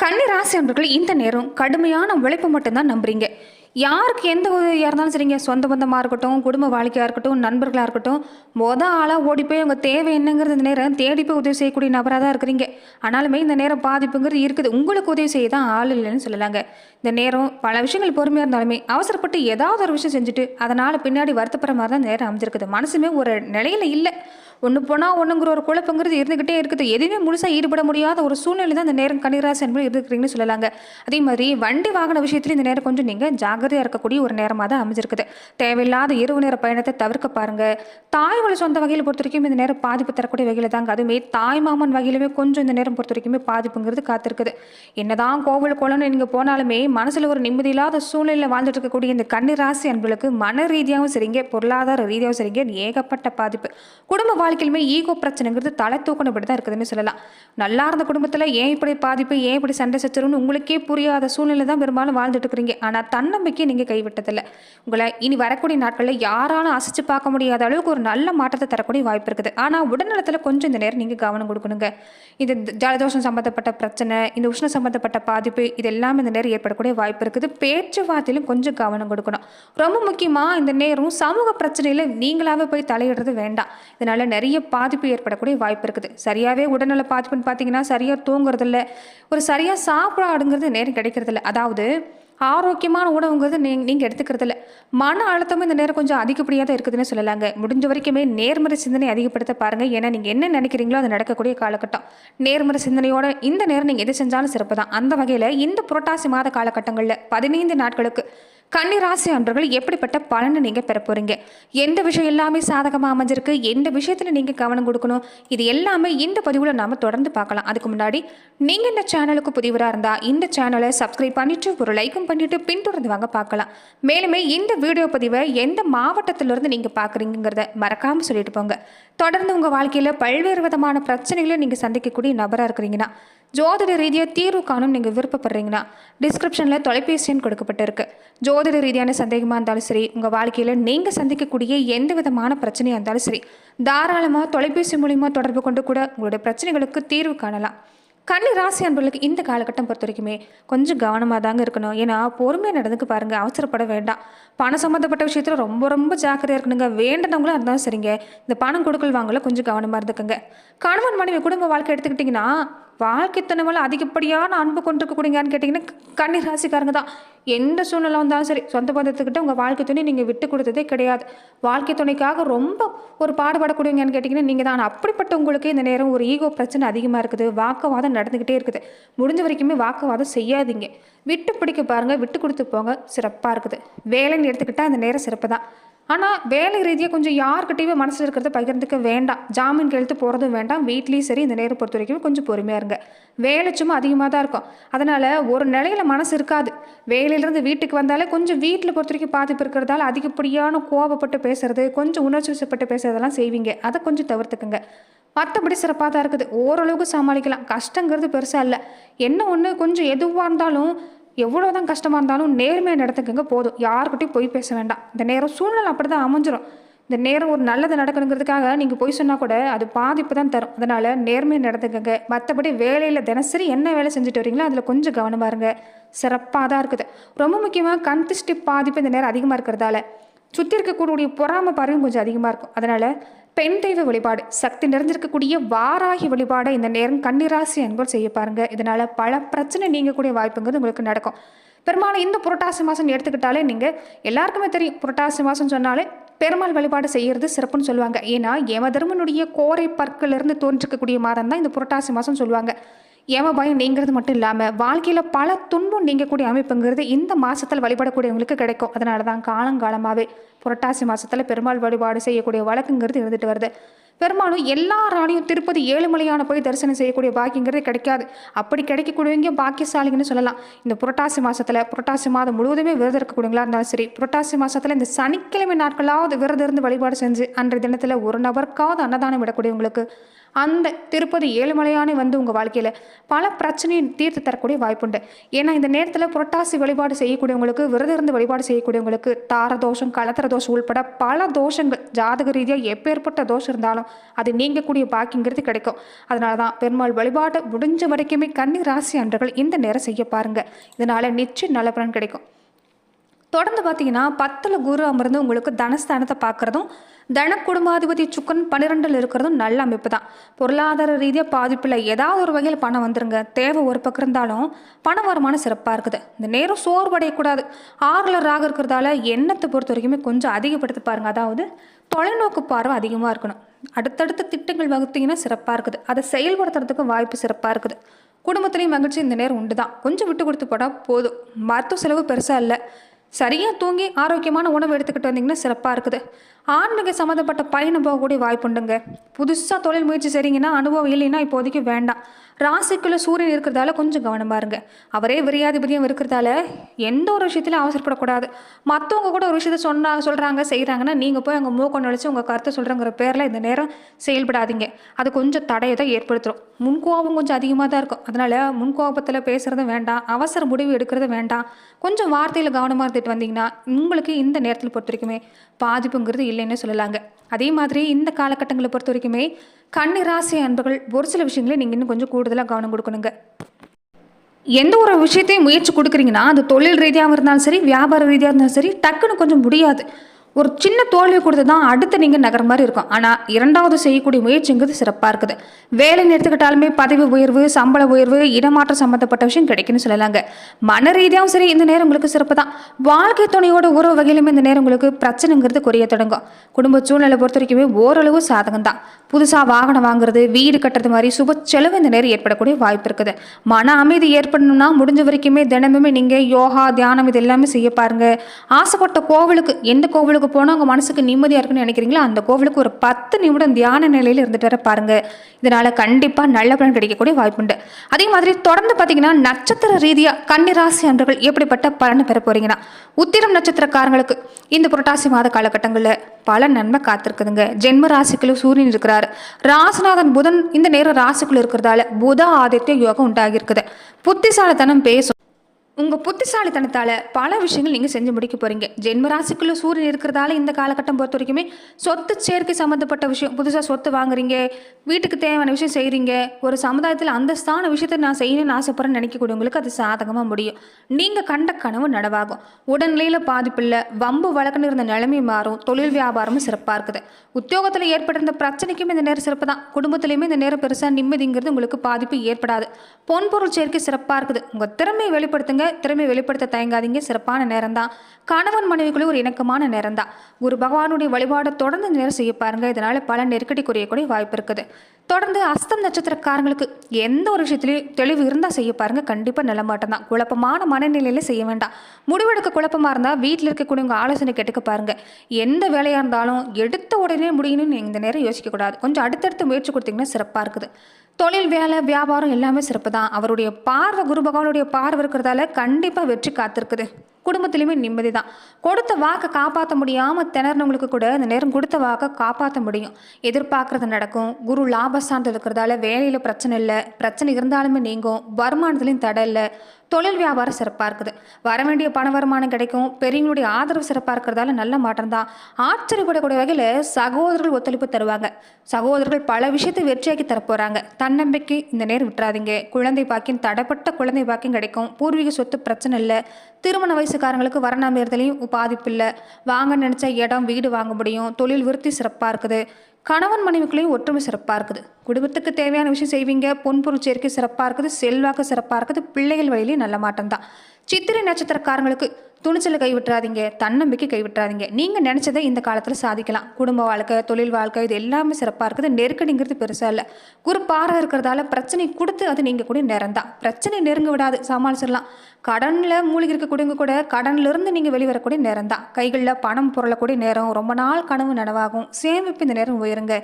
கன்னி ராசி அன்பர்கள் இந்த நேரம் கடுமையான உழைப்பு மட்டும்தான் நம்புறீங்க. யாருக்கு எந்த உதவியாக இருந்தாலும் சரிங்க சொந்த பந்தமாக இருக்கட்டும் குடும்ப வாழ்க்கையாக இருக்கட்டும் நண்பர்களாக இருக்கட்டும் மொத ஆளாக ஓடி போய் உங்கள் தேவை என்னங்கிறது இந்த நேரம் தேடி போய் உதவி செய்யக்கூடிய நபராக தான் இருக்கிறீங்க. ஆனாலுமே இந்த நேரம் பாதிப்புங்கிறது இருக்குது. உங்களுக்கு உதவி செய்ய தான் ஆள் இல்லைன்னு சொல்லலாங்க. இந்த நேரம் பல விஷயங்கள் பொறுமையாக இருந்தாலுமே அவசரப்பட்டு ஏதாவது ஒரு விஷயம் செஞ்சுட்டு அதனால் பின்னாடி வருத்தப்படுற மாதிரி தான் நேரம் அமைஞ்சிருக்குது. மனசுமே ஒரு நிலையில் இல்லை. ஒன்று போனால் ஒன்றுங்கிற ஒரு குழப்பங்கிறது இருந்துக்கிட்டே இருக்குது. எதுவுமே முழுசாக ஈடுபட முடியாத ஒரு சூழ்நிலை தான் இந்த நேரம் கனிராசி என்பது இருக்கிறீங்கன்னு சொல்லலாங்க. அதே மாதிரி வண்டி வாகன விஷயத்துலையும் இந்த நேரம் கொஞ்சம் நீங்கள் ஜாகிரதையாக இருக்கக்கூடிய ஒரு நேரமாக தான் அமைஞ்சிருக்குது. தேவையில்லாத இரவு நேர பயணத்தை தவிர்க்க பாருங்கள் தாய் வழி சொந்த வகையில் பொறுத்த வரைக்கும் இந்த நேரம் பாதிப்பு தரக்கூடிய வகையில் தாங்க. அதுவுமே தாய் மாமன் வகையிலுமே கொஞ்சம் இந்த நேரம் பொறுத்த வரைக்குமே பாதிப்புங்கிறது காத்திருக்குது. என்னதான் கோவில் குளம்னு நீங்கள் போனாலுமே மனசில் ஒரு நிம்மதி இல்லாத சூழ்நிலையில் வாழ்ந்துட்டு இருக்கக்கூடிய இந்த கன்னிராசி அன்புகளுக்கு மன ரீதியாகவும் சரிங்க பொருளாதார ரீதியாகவும் சரிங்க ஏகப்பட்ட பாதிப்பு. குடும்ப வாழ்க்கையிலுமே ஈகோ பிரச்சனைங்கிறது தலை தூக்கணும் இப்படி தான் இருக்குதுன்னு சொல்லலாம். நல்லா இருந்த குடும்பத்தில் ஏன் இப்படி பாதிப்பு ஏன் இப்படி சண்டை சச்சரவுன்னு உங்களுக்கே புரியாத சூழ்நிலை தான் பெரும்பாலும் வாழ்ந்துட்டு இருக்கிறீங்க ஆனால் தன்னம்பிக்கையை நீங்கள் கைவிட்டதில்லை. உங்களை இனி வரக்கூடிய நாட்களில் யாராலும் அசைச்சு பார்க்க முடியாத அளவுக்கு ஒரு நல்ல மாற்றத்தை தரக்கூடிய வாய்ப்பு இருக்குது. ஆனால் உடல்நலத்தில் கொஞ்சம் இந்த நேரம் நீங்கள் கவனம் கொடுக்கணுங்க. இது ஜலதோஷம் சம்மந்தப்பட்ட பிரச்சனை இந்த உஷ்ண சம்மந்தப்பட்ட பாதிப்பு இது எல்லாமே இந்த நேரம் ஏற்படக்கூடிய வாய்ப்பு இருக்குது. பேச்சுவார்த்தையிலும் கொஞ்சம் கவனம் கொடுக்கணும். ரொம்ப முக்கியமாக இந்த நேரம் சமூக பிரச்சனையில் நீங்களாகவே போய் தலையிடுறது வேண்டாம். இதனால் நிறைய நிறைய பாதிப்பு ஏற்படக்கூடிய வாய்ப்பு இருக்குது. சரியாகவே உடல்நல பாதிப்புன்னு பார்த்தீங்கன்னா சரியாக தூங்குறதில்ல. ஒரு சரியாக சாப்பிடாடுங்கிறது நேரம் கிடைக்கிறதில்ல. அதாவது ஆரோக்கியமான உணவுங்கிறது நீ நீங்கள் எடுத்துக்கிறது இல்லை மன அழுத்தமும் இந்த நேரம் கொஞ்சம் அதிகப்படியாக தான் இருக்குதுன்னு சொல்லலாங்க. முடிஞ்ச வரைக்குமே நேர்மறை சிந்தனை அதிகப்படுத்த பாருங்கள் ஏன்னா நீங்கள் என்ன நினைக்கிறீங்களோ அது நடக்கக்கூடிய காலகட்டம். நேர்மறை சிந்தனையோட இந்த நேரம் நீங்கள் எது செஞ்சாலும் சிறப்பு தான் அந்த வகையில் இந்த புரட்டாசி மாத காலகட்டங்களில் பதினைந்து நாட்களுக்கு கன்னிராசி அன்றர்கள் எப்படிப்பட்ட பலனை நீங்கள் பெற போகிறீங்க எந்த விஷயம் எல்லாமே சாதகமாக அமைஞ்சிருக்கு? எந்த விஷயத்தில் நீங்கள் கவனம் கொடுக்கணும்? இது எல்லாமே இந்த பதிவில் நாம் தொடர்ந்து பார்க்கலாம். அதுக்கு முன்னாடி நீங்கள் இந்த சேனலுக்கு புதிவராக இருந்தால் இந்த சேனலை சப்ஸ்கிரைப் பண்ணிட்டு ஒரு லைக்கும் பண்ணிவிட்டு பின்தொடர்ந்து வாங்க பார்க்கலாம். மேலுமே இந்த வீடியோ பதிவை எந்த மாவட்டத்திலிருந்து நீங்கள் பார்க்குறீங்கிறத மறக்காமல் சொல்லிட்டு போங்க. தொடர்ந்து உங்கள் வாழ்க்கையில் பல்வேறு விதமான பிரச்சனைகளை நீங்கள் சந்திக்கக்கூடிய நபராக இருக்கிறீங்கன்னா ஜோதிட ரீதியாக தீர்வு காணும் நீங்கள் விருப்பப்படுறீங்கன்னா டிஸ்கிரிப்ஷனில் தொலைபேசி எண் கொடுக்கப்பட்டிருக்கு. ஜோதிட ரீதியான சந்தேகமாக இருந்தாலும் சரி உங்கள் வாழ்க்கையில் நீங்கள் சந்திக்கக்கூடிய எந்த விதமான பிரச்சனையாக இருந்தாலும் சரி தாராளமாக தொலைபேசி மூலிமா தொடர்பு கொண்டு கூட உங்களுடைய பிரச்சனைகளுக்கு தீர்வு காணலாம். கன்னி ராசி அன்பர்களுக்கு இந்த காலகட்டம் பொறுத்த வரைக்குமே கொஞ்சம் கவனமாக தாங்க இருக்கணும். ஏன்னா பொறுமையாக நடந்துக்கு பாருங்கள் அவசரப்பட வேண்டாம். பணம் சம்மந்தப்பட்ட விஷயத்தில் ரொம்ப ரொம்ப ஜாக்கிரதையாக இருக்கணுங்க. வேண்டனவங்களும் இருந்தாலும் சரிங்க. இந்த பணம் கொடுக்கல் வாங்கல கொஞ்சம் கவனமாக இருந்துக்கோங்க. கணவன் மனைவி குடும்ப வாழ்க்கை எடுத்துக்கிட்டிங்கன்னா வாழ்க்கை துணைவில் அதிகப்படியான அன்பு கொண்டிருக்கக்கூடியங்கன்னு கேட்டிங்கன்னா கன்னி ராசிக்காரங்க தான். எந்த சூழ்நிலை வந்தாலும் சரி சொந்த பந்தத்துக்கிட்ட உங்கள் வாழ்க்கை துணை நீங்கள் விட்டு கொடுத்ததே கிடையாது. வாழ்க்கை துணைக்காக ரொம்ப ஒரு பாடுபடக்கூடியங்கன்னு கேட்டிங்கன்னா நீங்கள் தான். அப்படிப்பட்ட உங்களுக்கு இந்த நேரம் ஒரு ஈகோ பிரச்சனை அதிகமாக இருக்குது. வாக்குவாதம் நடந்துக்கிட்டே இருக்குது. முடிஞ்ச வரைக்குமே வாக்குவாதம் செய்யாதீங்க. விட்டு பிடிக்க பாருங்கள் விட்டு கொடுத்து போங்க சிறப்பாக இருக்குது. வேலைன்னு எடுத்துக்கிட்டால் அந்த நேரம் சிறப்பு தான். ஆனால் வேலை ரீதியாக கொஞ்சம் யார்கிட்டயுமே மனசில் இருக்கிறத பகிர்ந்துக்க வேண்டாம். ஜாமீன் கெழுத்து போகிறதும் வேண்டாம். வீட்லேயும் சரி இந்த நேரம் பொறுத்த வரைக்கும் கொஞ்சம் பொறுமையாக இருங்க. வேலை சும்மா அதிகமாக தான் இருக்கும். அதனால் ஒரு நிலையில் மனசு இருக்காது. வேலையிலேருந்து வீட்டுக்கு வந்தாலே கொஞ்சம் வீட்டில் பொறுத்த வரைக்கும் பாதிப்பு இருக்கிறதால அதிகப்படியான கோபப்பட்டு பேசுறது கொஞ்சம் உணர்ச்சி வசப்பட்டு பேசுறதெல்லாம் செய்வீங்க. அதை கொஞ்சம் தவிர்த்துக்குங்க. மற்றபடி சிறப்பாக தான் இருக்குது. ஓரளவுக்கு சமாளிக்கலாம். கஷ்டங்கிறது பெருசாக இல்லை. என்ன ஒன்று கொஞ்சம் எதுவாக இருந்தாலும் எவ்வளோ தான் கஷ்டமாக இருந்தாலும் நேர்மையாக நடத்துக்குங்க போதும். யாருக்கிட்டையும் போய் பேச வேண்டாம். இந்த நேரம் சூழ்நிலை அப்படி தான் அமைஞ்சிரும். இந்த நேரம் ஒரு நல்லது நடக்கணுங்கிறதுக்காக நீங்கள் போய் சொன்னால் கூட அது பாதிப்பு தான் தரும். அதனால் நேர்மையாக நடந்துக்கங்க. மற்றபடி வேலையில் தினசரி என்ன வேலை செஞ்சுட்டு வரீங்களோ அதில் கொஞ்சம் கவனமாக இருங்க. சிறப்பாக தான் இருக்குது. ரொம்ப முக்கியமாக கண் திருஷ்டி பாதிப்பு இந்த நேரம் அதிகமாக இருக்கிறதால. சுற்றி இருக்கக்கூடிய பொறாமை பார்வையும் கொஞ்சம் அதிகமாக இருக்கும். அதனால் பெண் தெய்வ வழிபாடு சக்தி நிறைஞ்சிருக்கக்கூடிய வாராகி வழிபாடை இந்த நேரம் கன்னிராசி அன்பர் செய்ய பாருங்க. இதனால பல பிரச்சனை நீங்கக்கூடிய வாய்ப்புங்கிறது உங்களுக்கு நடக்கும். பெரும்பாலும் இந்த புரட்டாசி மாதம் எடுத்துக்கிட்டாலே நீங்கள் எல்லாருக்குமே தெரியும். புரட்டாசி மாதம் சொன்னாலே பெருமாள் வழிபாடு செய்கிறது சிறப்புன்னு சொல்லுவாங்க. ஏன்னா யமதர்மனுடைய கோரை பற்களிலிருந்து தோன்றிருக்கக்கூடிய மாதம் தான் இந்த புரட்டாசி மாதம் சொல்லுவாங்க. ஏம பயம் நீங்கிறது மட்டும் இல்லாமல் வாழ்க்கையில் பல துன்பம் நீங்கக்கூடிய அமைப்புங்கிறது இந்த மாதத்தில் வழிபடக்கூடியவங்களுக்கு கிடைக்கும். அதனால தான் காலங்காலமாகவே புரட்டாசி மாதத்தில் பெருமாள் வழிபாடு செய்யக்கூடிய வழக்குங்கிறது இருந்துட்டு வருது. பெரும்பாலும் எல்லாராலையும் திருப்பதி ஏழுமலையான போய் தரிசனம் செய்யக்கூடிய பாக்கியங்கிறது கிடைக்காது. அப்படி கிடைக்கக்கூடியவங்க பாக்கியசாலிங்கன்னு சொல்லலாம். இந்த புரட்டாசி மாதத்தில் புரட்டாசி மாதம் முழுவதுமே விரதம் இருக்கக்கூடியவங்களா இருந்தாலும் சரி புரட்டாசி மாதத்தில் இந்த சனிக்கிழமை நாட்களாவது விரதம் இருந்து வழிபாடு செஞ்சு அன்றைய தினத்தில் ஒரு நபருக்காவது அன்னதானம் விடக்கூடியவங்களுக்கு அந்த திருப்பதி ஏழுமலையானே வந்து உங்கள் வாழ்க்கையில் பல பிரச்சனையை தீர்த்து தரக்கூடிய வாய்ப்புண்டு. ஏன்னா இந்த நேரத்தில் புரட்டாசி வழிபாடு செய்யக்கூடியவங்களுக்கு விரதம் இருந்து வழிபாடு செய்யக்கூடியவங்களுக்கு தார தோஷம் கலத்திர தோஷம் உள்பட பல தோஷங்கள் ஜாதக ரீதியாக எப்பேற்பட்ட தோஷம் இருந்தாலும் அது நீங்கக்கூடிய பாக்கிங்கிறது கிடைக்கும். அதனால தான் பெருமாள் வழிபாடு முடிஞ்ச வரைக்குமே கன்னி ராசி அன்றர்கள் இந்த நேரம் செய்ய பாருங்கள் இதனால் நிச்சயம் நல்ல பலன் கிடைக்கும். தொடர்ந்து பார்த்தீங்கன்னா பத்தில் குரு அமர்ந்து உங்களுக்கு தனஸ்தானத்தை பார்க்குறதும் தன குடும்பாதிபதி சுக்கன் பன்னிரெண்டில் இருக்கிறதும் நல்ல அமைப்பு தான் பொருளாதார ரீதியாக பாதிப்பில் ஏதாவது ஒரு வகையில் பணம் வந்துருங்க. தேவை ஒரு பக்கம் இருந்தாலும் பண வருமானம் சிறப்பாக இருக்குது. இந்த நேரம் சோர்வடையக்கூடாது. ஆறில் ராக இருக்கிறதால எண்ணத்தை பொறுத்த வரைக்குமே கொஞ்சம் அதிகப்படுத்தி பாருங்க. அதாவது தொலைநோக்கு பார்வை அதிகமாக இருக்கணும். அடுத்தடுத்த திட்டங்கள் வகுத்தீங்கன்னா சிறப்பாக இருக்குது. அதை செயல்படுத்துறதுக்கு வாய்ப்பு சிறப்பாக இருக்குது. குடும்பத்துலேயும் மகிழ்ச்சி இந்த நேரம் உண்டு தான் கொஞ்சம் விட்டு கொடுத்து போட்டால் போதும். மருத்துவ செலவு பெருசாக இல்லை. சரியாக தூங்கி ஆரோக்கியமான உணவு எடுத்துக்கிட்டு வந்தீங்கன்னா சிறப்பாக இருக்குது. ஆன்மீக சம்மந்தப்பட்ட பயணம் போகக்கூடிய வாய்ப்புண்டுங்க. புதுசாக தொழில் முயற்சி செய்கிறீங்கன்னா அனுபவம் இல்லைன்னா இப்போதைக்கு வேண்டாம். ராசிக்குள்ளே சூரியன் இருக்கிறதால கொஞ்சம் கவனமாக இருங்க. அவரே விரியாதிபதியும் இருக்கிறதால எந்த ஒரு விஷயத்திலும் அவசரப்படக்கூடாது. மற்றவங்க கூட ஒரு விஷயத்த சொன்னா சொல்கிறாங்க செய்கிறாங்கன்னா நீங்கள் போய் அங்கே மூக்கம் அழைச்சி உங்கள் கருத்தை சொல்கிறங்கிற பேரில் இந்த நேரம் செயல்படாதீங்க. அது கொஞ்சம் தடையை தான் ஏற்படுத்துகிறோம் முன்கோபம் கொஞ்சம் அதிகமாக தான் இருக்கும். அதனால் முன்கோபத்தில் பேசுகிறதும் வேண்டாம். அவசர முடிவு எடுக்கிறது வேண்டாம். கொஞ்சம் வார்த்தையில் கவனமாக இருந்துட்டு வந்தீங்கன்னா உங்களுக்கு இந்த நேரத்தில் பொறுத்த வரைக்குமே பாதிப்புங்கிறது இல்லைன்னு சொல்லலாங்க. அதே மாதிரி இந்த காலகட்டங்களை பொறுத்த வரைக்குமே கன்னி ராசி அன்பர்கள் ஒரு சில விஷயங்களை நீங்கள் இன்னும் கொஞ்சம் கூடுதலாக கவனம் கொடுக்கணுங்க. எந்த ஒரு விஷயத்தையும் முயற்சி கொடுக்குறீங்கன்னா அது தொழில் ரீதியாகவும் இருந்தாலும் சரி வியாபார ரீதியாக இருந்தாலும் சரி டக்குன்னு கொஞ்சம் முடியாது. ஒரு சின்ன தோல்வி கொடுத்து தான் அடுத்து நீங்கள் நகர் மாதிரி இருக்கும். ஆனால் இரண்டாவது செய்யக்கூடிய முயற்சிங்கிறது சிறப்பாக இருக்குது. வேலை எடுத்துக்கிட்டாலுமே பதவி உயர்வு சம்பள உயர்வு இடமாற்றம் சம்மந்தப்பட்ட விஷயம் கிடைக்குன்னு சொல்லலாங்க. மன ரீதியாகவும் சரி இந்த நேரம் உங்களுக்கு சிறப்பு தான். வாழ்க்கை துணையோட ஒரு வகையிலுமே இந்த நேரம் உங்களுக்கு பிரச்சனைங்கிறது குறைய தொடங்கும். குடும்ப சூழ்நிலை பொறுத்த வரைக்குமே ஓரளவு சாதகம் தான். புதுசாக வாகனம் வாங்குறது வீடு கட்டுறது மாதிரி சுப செலவு இந்த நேரம் ஏற்படக்கூடிய வாய்ப்பு இருக்குது. மன அமைதி ஏற்படணும்னா முடிஞ்ச வரைக்குமே தினமுமே நீங்கள் யோகா தியானம் இது எல்லாமே செய்ய பாருங்கள் ஆசைப்பட்ட கோவிலுக்கு எந்த கோவிலுக்கு கோவிலுக்கு போனால் உங்கள் மனசுக்கு நிம்மதியாக இருக்குன்னு நினைக்கிறீங்களோ? அந்த கோவிலுக்கு ஒரு பத்து நிமிடம் தியான நிலையில் இருந்துட்டு வர பாருங்கள் இதனால் கண்டிப்பாக நல்ல பலன் கிடைக்கக்கூடிய வாய்ப்புண்டு அதே மாதிரி தொடர்ந்து பார்த்தீங்கன்னா நட்சத்திர ரீதியாக கன்னிராசி அன்றர்கள் எப்படிப்பட்ட பலனை பெற போகிறீங்கன்னா உத்திரம் நட்சத்திரக்காரங்களுக்கு இந்த புரட்டாசி மாத காலகட்டங்களில் பல நன்மை காத்திருக்குதுங்க. ஜென்ம ராசிக்குள்ள சூரியன் இருக்கிறார். ராசிநாதன் புதன் இந்த நேரம் ராசிக்குள்ள இருக்கிறதால புத ஆதித்ய யோகம் உண்டாகியிருக்குது. புத்திசாலித்தனம் பேசும் உங்கள் புத்திசாலித்தனத்தால் பல விஷயங்கள் நீங்கள் செஞ்சு முடிக்க போகிறீங்க ஜென்மராசிக்குள்ளே சூரியன் இருக்கிறதால இந்த காலகட்டம் பொறுத்த வரைக்குமே சொத்து சேர்க்கை சம்மந்தப்பட்ட விஷயம் புதுசாக சொத்து வாங்குறீங்க வீட்டுக்கு தேவையான விஷயம் செய்கிறீங்க ஒரு சமுதாயத்தில் அந்தஸ்தான விஷயத்தை நான் செய்யணும்னு ஆசைப்படுறேன்னு நினைக்கக்கூடியவங்களுக்கு அது சாதகமாக முடியும். நீங்கள் கண்ட கனவு நடவாகும் உடல்நிலையில் பாதிப்பில்லை வம்பு வழக்குன்னு இருந்த நிலைமை மாறும். தொழில் வியாபாரமும் சிறப்பாக இருக்குது. உத்தியோகத்தில் ஏற்பட்டிருந்த பிரச்சனைக்குமே இந்த நேரம் சிறப்பு தான் குடும்பத்திலையுமே இந்த நேரம் பெருசாக நிம்மதிங்கிறது உங்களுக்கு பாதிப்பு ஏற்படாது. பொன்பொருள் சேர்க்கை சிறப்பாக இருக்குது. உங்கள் திறமையை வெளிப்படுத்துங்க. திறமையை வெளிப்படுத்த தயங்காதீங்க. சிறப்பான நேரம் தான் கணவன் மனைவிக்குள்ளே ஒரு இணக்கமான நேரம் தான் குரு பகவானுடைய வழிபாடு தொடர்ந்து நேரம் செய்ய பாருங்க. இதனால பல நெருக்கடி குறையக்கூடிய வாய்ப்பு இருக்குது. தொடர்ந்து அஸ்தம் நட்சத்திரக்காரங்களுக்கு எந்த ஒரு விஷயத்துலையும் தெளிவு இருந்தால் செய்ய பாருங்க. கண்டிப்பாக நல்ல மாட்டம் தான் குழப்பமான மனநிலையில செய்ய வேண்டாம். முடிவெடுக்க குழப்பமாக இருந்தால் வீட்டில் இருக்கக்கூடியவங்க ஆலோசனை கேட்டுக்க பாருங்க. எந்த வேலையாக இருந்தாலும் எடுத்த உடனே முடியணும்னு இந்த நேரம் யோசிக்கக்கூடாது. கொஞ்சம் அடுத்தடுத்து முயற்சி கொடுத்தீங்கன்னா சிறப்பாக இருக்குது. தொழில் வேலை வியாபாரம் எல்லாமே சிறப்பு தான் அவருடைய பார்வை குரு பகவானுடைய பார்வை இருக்கிறதால கண்டிப்பாக வெற்றி காத்திருக்குது. குடும்பத்திலையுமே நிம்மதி தான் கொடுத்த வாக்கை காப்பாற்ற முடியாமல் திணறினவங்களுக்கு கூட இந்த நேரம் கொடுத்த வாக்கை காப்பாற்ற முடியும். எதிர்பார்க்குறது நடக்கும். குரு லாபஸ்தானத்தில் இருக்கிறதால வேலையில் பிரச்சனை இல்லை. பிரச்சனை இருந்தாலுமே நீங்கும். வருமானத்துலேயும் தடை இல்லை. தொழில் வியாபாரம் சிறப்பாக இருக்குது. வர வேண்டிய பண வருமானம் கிடைக்கும். பெரியவங்களுடைய ஆதரவு சிறப்பாக இருக்கிறதால நல்ல மாற்றம் தான். ஆச்சரியப்படக்கூடிய வகையில் சகோதரர்கள் ஒத்துழைப்பு தருவாங்க. சகோதரர்கள் பல விஷயத்தை வெற்றியாக்கி தரப்போகிறாங்க தன்னம்பிக்கை இந்த நேரம் விட்டுறாதீங்க. குழந்தை பாக்கியம் தடைப்பட்ட குழந்தை பாக்கியம் கிடைக்கும். பூர்வீக சொத்து பிரச்சனை இல்லை. திருமண வயசு வயசுக்காரங்களுக்கு வரணாமியறதுலையும் பாதிப்பு இல்லை வாங்க நினச்ச இடம் வீடு வாங்க முடியும். தொழில் விருத்தி சிறப்பாக இருக்குது. கணவன் மனைவிக்குள்ளேயும் ஒற்றுமை சிறப்பாக இருக்குது. குடும்பத்துக்கு தேவையான விஷயம் செய்வீங்க. பொன்பொருள் சேர்க்கை சிறப்பாக இருக்குது. செல்வாக்கு சிறப்பாக இருக்குது. பிள்ளைகள் வழியிலையும் நல்ல மாட்டம் தான் சித்திரை நட்சத்திரக்காரங்களுக்கு துணிச்சலை கைவிட்டுறாதீங்க தன்னம்பிக்கை கைவிட்டுறாதீங்க. நீங்கள் நினச்சதை இந்த காலத்தில் சாதிக்கலாம். குடும்ப வாழ்க்கை தொழில் வாழ்க்கை இது எல்லாமே சிறப்பாக இருக்குது. நெருக்கடிங்கிறது பெருசாக இல்லை. குரு பாறை இருக்கிறதால பிரச்சனை கொடுத்து அது நீங்கள் கூட நேரம் பிரச்சனை நெருங்க விடாது சமாளிச்சிடலாம். கடனில் மூழ்கி இருக்கக்கூடியவங்க கூட கடன்லேருந்து நீங்கள் வெளிவரக்கூடிய நேரம் தான் கைகளில் பணம் பொருளக்கூடிய நேரம். ரொம்ப நாள் கனவு நனவாகும். சேமிப்பு இந்த நேரம் உயருங்க.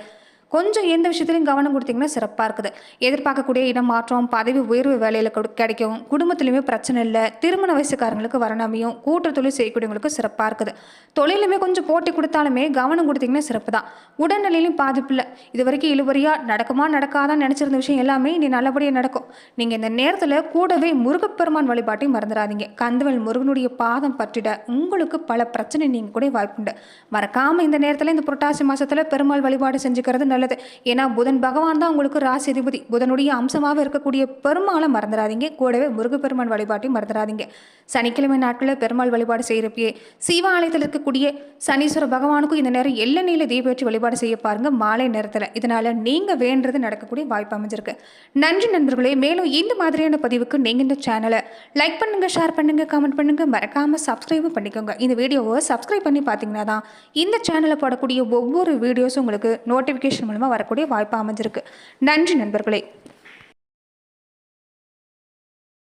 கொஞ்சம் எந்த விஷயத்துலையும் கவனம் கொடுத்தீங்கன்னா சிறப்பாக இருக்குது. எதிர்பார்க்கக்கூடிய இடம் மாற்றம் பதவி உயர்வு வேலையில் கிடைக்கும். குடும்பத்துலையுமே பிரச்சனை இல்லை. திருமண வயசுக்காரங்களுக்கு வரணமையும் கூட்டு தொழில் செய்யக்கூடியவங்களுக்கு சிறப்பாக இருக்குது. தொழிலுமே கொஞ்சம் போட்டி கொடுத்தாலுமே கவனம் கொடுத்தீங்கன்னா சிறப்பு தான். உடல்நிலையிலும் பாதிப்பு இல்லை. இது வரைக்கும் இழுபறியாக நடக்குமா நடக்காதான்னு நினச்சிருந்த விஷயம் எல்லாமே இனி நல்லபடியாக நடக்கும். நீங்கள் இந்த நேரத்தில் கூடவே முருகப்பெருமான் வழிபாட்டையும் மறந்துடாதீங்க. கந்தவல் முருகனுடைய பாதம் பற்றிட உங்களுக்கு பல பிரச்சனை நீங்கள் கூட வாய்ப்புண்டு. மறக்காமல் இந்த நேரத்தில் இந்த புரட்டாசி மாதத்தில் பெருமாள் வழிபாடு செஞ்சுக்கிறது நல்லது. ஏன்னா புதன் பகவான் தான் உங்களுக்கு ராசிதிபதி. புதனுடைய அம்சமாக இருக்கக்கூடிய பெருமாளை மறந்துடாதீங்க. கூடவே முருகப்பெருமான் வழிபாட்டையும் மறந்துடாதீங்க. சனிக்கிழமை நாட்களில் பெருமாள் வழிபாடு செய்கிறப்பயே சிவாலயத்தில் இருக்கக்கூடிய சனீஸ்வர பகவானுக்கும் இந்த நேரம் எள்ளநீல தீபேற்றி வழிபாடு செய்ய பாருங்க மாலை நேரத்தில். இதனால நீங்க வேண்டது நடக்கக்கூடிய வாய்ப்பு அமைஞ்சிருக்கு. நன்றி நண்பர்களே. மேலும் இந்த மாதிரியான பதிவுக்கு நீங்க இந்த சேனலை லைக் பண்ணுங்க ஷேர் பண்ணுங்க கமெண்ட் பண்ணுங்க. மறக்காம சப்ஸ்கிரைபும் பண்ணிக்கோங்க. இந்த வீடியோவை சப்ஸ்கிரைப் பண்ணி பார்த்தீங்கன்னா தான் இந்த சேனலில் போடக்கூடிய ஒவ்வொரு வீடியோஸும் உங்களுக்கு நோட்டிஃபிகேஷன் மூலமாக வரக்கூடிய வாய்ப்பு அமைஞ்சிருக்கு. நன்றி நண்பர்களே.